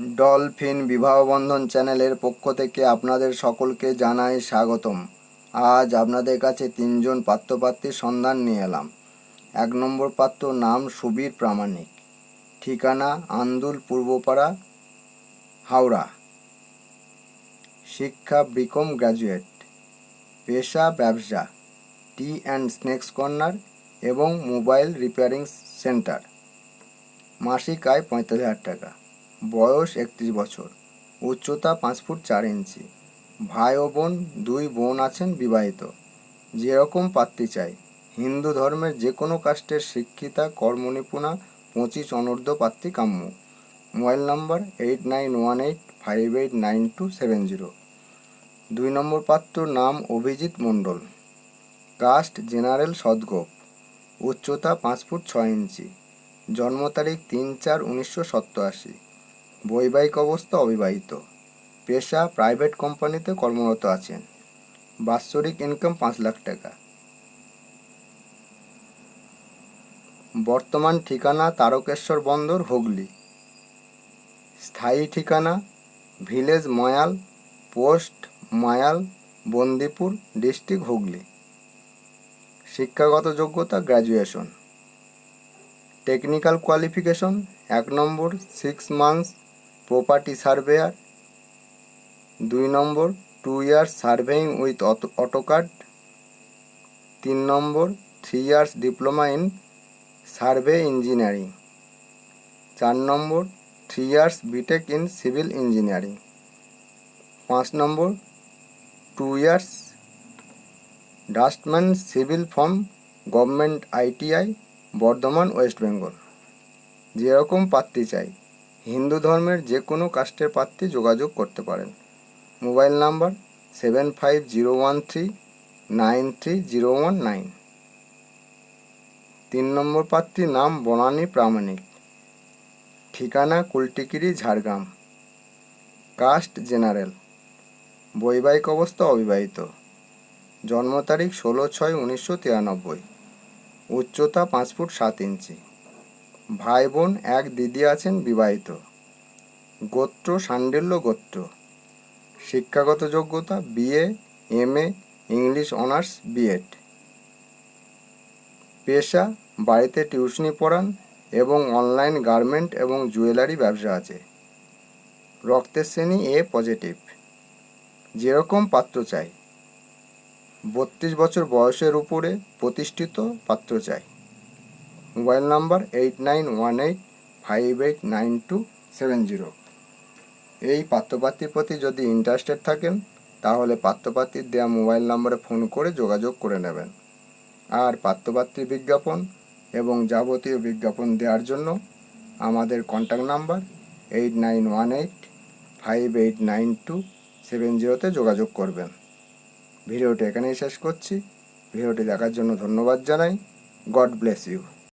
Dolphin Bibahabandhan চ্যানেলের পক্ষ থেকে আপনাদের সকলকে জানাই স্বাগতম। আজ আপনাদের কাছে তিনজন পাত্রপাত্রীর সন্ধান নিয়ে এলাম। এক নম্বর পাত্র নাম সুবীর প্রামাণিক। ঠিকানা আন্দুল, পূর্বপাড়া, হাওড়া। শিক্ষা বিকম গ্র্যাজুয়েট। পেশা ব্যবসা। টি অ্যান্ড স্ন্যাক্স কর্নার এবং মোবাইল রিপেয়ারিং সেন্টার। মাসিক আয় পঁয়তাল্লিশ হাজার টাকা। বয়স একত্রিশ বছর। উচ্চতা পাঁচ ফুট চার ইঞ্চি। ভাই ও বোন, দুই বোন আছেন বিবাহিত। যেরকম পাত্রী চাই। হিন্দু ধর্মের যে কোনো কাস্টের শিক্ষিতা, কর্মনিপুণা, পঁচিশ অনূর্ধ্ব পাত্রী কাম্য। Mobile number eight nine one eight five eight nine two seven zero. দুই নম্বর পাত্র নাম অভিজিৎ মণ্ডল। Caste general Sadgop. উচ্চতা পাঁচ ফুট ছয় ইঞ্চি। জন্ম তারিখ তিন চার উনিশশো সপ্তাশি বৈবাহিক অবস্থা অবিবাহিত। পেশা প্রাইভেট কোম্পানিতে কর্মরত আছেন। বাৎসরিক ইনকাম পাঁচ লাখ টাকা। বর্তমান ঠিকানা তারকেশ্বর বন্দর, হুগলি। স্থায়ী ঠিকানা village, Mayal, post, Mayal, Bandipur, district, Hooghly. শিক্ষাগত যোগ্যতা, গ্র্যাজুয়েশন। টেকনিক্যাল কোয়ালিফিকেশন, এক number six months property surveyor দুই number two years surveying with AutoCAD তিন number three years diploma in survey engineering চার number three years BTech in civil engineering পাঁচ number two years draughtsman civil from government ITI Bardhaman West Bengal যেরকম পাত্রী চাই। হিন্দু ধর্মের যে কোনো কাস্টের পাত্রী যোগাযোগ করতে পারেন। Mobile number seven five zero one three nine three zero one nine. তিন নম্বর পাত্রীর নাম বনানী প্রামাণিক। ঠিকানা কুলটিকিরি, ঝাড়গ্রাম। Caste general. বৈবাহিক অবস্থা অবিবাহিত। জন্ম তারিখ ষোলো ছয় উনিশশো তিরানব্বই। উচ্চতা পাঁচ ফুট সাত ইঞ্চি। ভাই বোন এক দিদি আছেন বিবাহিত। গোত্র সান্ডিল্য গোত্র। শিক্ষাগত যোগ্যতা, BA M A English honours, BEd. পেশা, বাড়িতে টিউশনি পড়ান এবং অনলাইন গার্মেন্ট এবং জুয়েলারি ব্যবসা আছে। রক্তের শ্রেণি এ পজিটিভ। যেরকম পাত্র চাই। বত্রিশ বছর বয়সের উপরে প্রতিষ্ঠিত পাত্র চাই। Mobile number eight nine one eight five eight nine two seven zero এই পাত্রপাত্রীর প্রতি যদি ইন্টারেস্টেড থাকেন, তাহলে পাত্রপাত্রীর দেওয়া মোবাইল নাম্বারে ফোন করে যোগাযোগ করে নেবেন। আর পাত্রপাত্রী বিজ্ঞাপন এবং যাবতীয় বিজ্ঞাপন দেওয়ার জন্য আমাদের contact number eight nine one eight five eight nine two seven জিরোতে যোগাযোগ করবেন। ভিডিওটি এখানেই শেষ করছি। ভিডিওটি দেখার জন্য ধন্যবাদ জানাই। God bless you